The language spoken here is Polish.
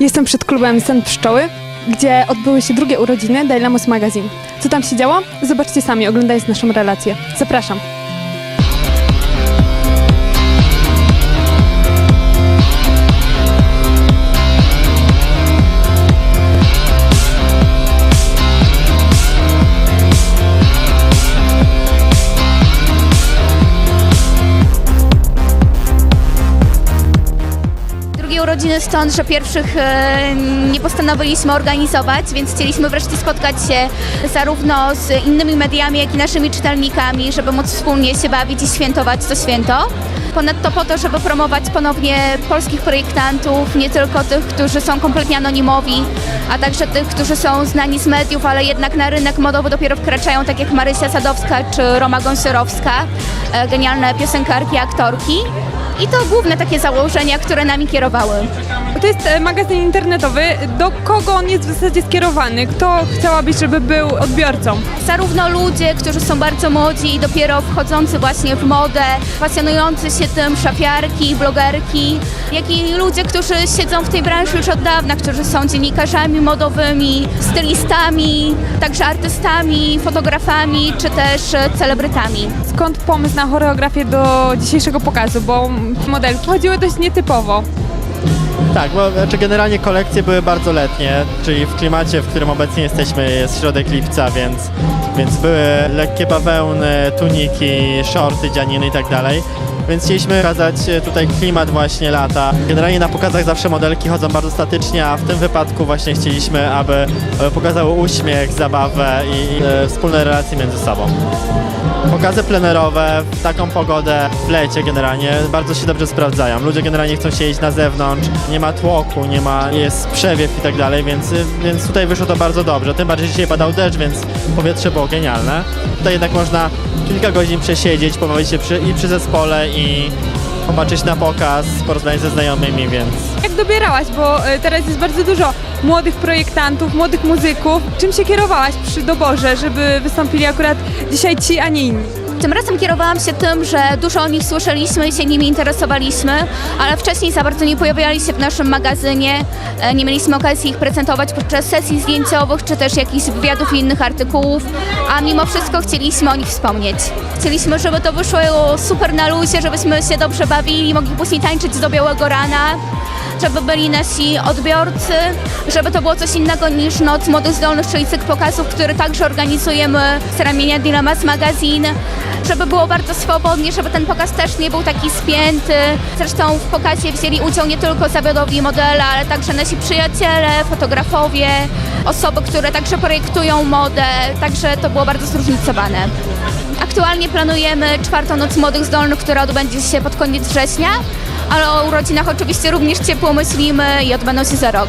Jestem przed klubem Sen Pszczoły, gdzie odbyły się drugie urodziny Dylemos Magazine. Co tam się działo? Zobaczcie sami, oglądając naszą relację. Zapraszam. Drugie urodziny stąd, że pierwszych e, nie postanowiliśmy organizować, więc chcieliśmy wreszcie spotkać się zarówno z innymi mediami, jak i naszymi czytelnikami, żeby móc wspólnie się bawić i świętować to święto. Ponadto po to, żeby promować ponownie polskich projektantów, nie tylko tych, którzy są kompletnie anonimowi, a także tych, którzy są znani z mediów, ale jednak na rynek modowy dopiero wkraczają, tak jak Marysia Sadowska czy Roma Gąsiorowska, e, genialne piosenkarki, aktorki. I to główne takie założenia, które nami kierowały. To jest e, magazyn internetowy. Do kogo on jest w zasadzie skierowany? Kto chciałabyś, żeby był odbiorcą? Zarówno ludzie, którzy są bardzo młodzi i dopiero wchodzący właśnie w modę, pasjonujący się tym szafiarki, blogerki, jak i ludzie, którzy siedzą w tej branży już od dawna, którzy są dziennikarzami modowymi, stylistami, także artystami, fotografami czy też e, celebrytami. Skąd pomysł na choreografię do dzisiejszego pokazu? Bo modelki chodziły dość nietypowo. Tak, bo znaczy generalnie kolekcje były bardzo letnie, czyli w klimacie, w którym obecnie jesteśmy jest środek lipca, więc, więc były lekkie bawełny, tuniki, shorty, dzianiny i tak dalej. Więc chcieliśmy pokazać e, tutaj klimat właśnie lata. Generalnie na pokazach zawsze modelki chodzą bardzo statycznie, a w tym wypadku właśnie chcieliśmy, aby, pokazały uśmiech, zabawę i, e, wspólne relacje między sobą. Pokazy plenerowe w taką pogodę w lecie generalnie bardzo się dobrze sprawdzają. Ludzie generalnie chcą siedzieć na zewnątrz, nie ma tłoku, nie ma, jest przewiew i tak dalej, więc, więc tutaj wyszło to bardzo dobrze. Tym bardziej dzisiaj padał deszcz, więc powietrze było genialne. Tutaj jednak można kilka godzin przesiedzieć, pobawić się przy, i przy zespole i popatrzeć na pokaz, porozmawiać ze znajomymi, więc Jak dobierałaś? Bo e, teraz jest bardzo dużo młodych projektantów, młodych muzyków. Czym się kierowałaś przy doborze, żeby wystąpili akurat dzisiaj ci, a nie inni? Tym razem kierowałam się tym, że dużo o nich słyszeliśmy i się nimi interesowaliśmy, ale wcześniej za bardzo nie pojawiali się w naszym magazynie. E, Nie mieliśmy okazji ich prezentować podczas sesji zdjęciowych czy też jakichś wywiadów i innych artykułów, a mimo wszystko chcieliśmy o nich wspomnieć. Chcieliśmy, żeby to wyszło super na luzie, żebyśmy się dobrze bawili, mogli później tańczyć do białego rana żeby byli nasi odbiorcy, żeby to było coś innego niż Noc Młodych Zdolnych, czyli cykl pokazów, który także organizujemy z ramienia Dilemas Magazine, żeby było bardzo swobodnie, żeby ten pokaz też nie był taki spięty. Zresztą w pokazie wzięli udział nie tylko zawodowi modele, ale także nasi przyjaciele, fotografowie, osoby, które także projektują modę, także to było bardzo zróżnicowane. Aktualnie planujemy czwartą Noc Młodych Zdolnych, która odbędzie się pod koniec września, ale o urodzinach oczywiście również ciepło myślimy i odbędą się za rok.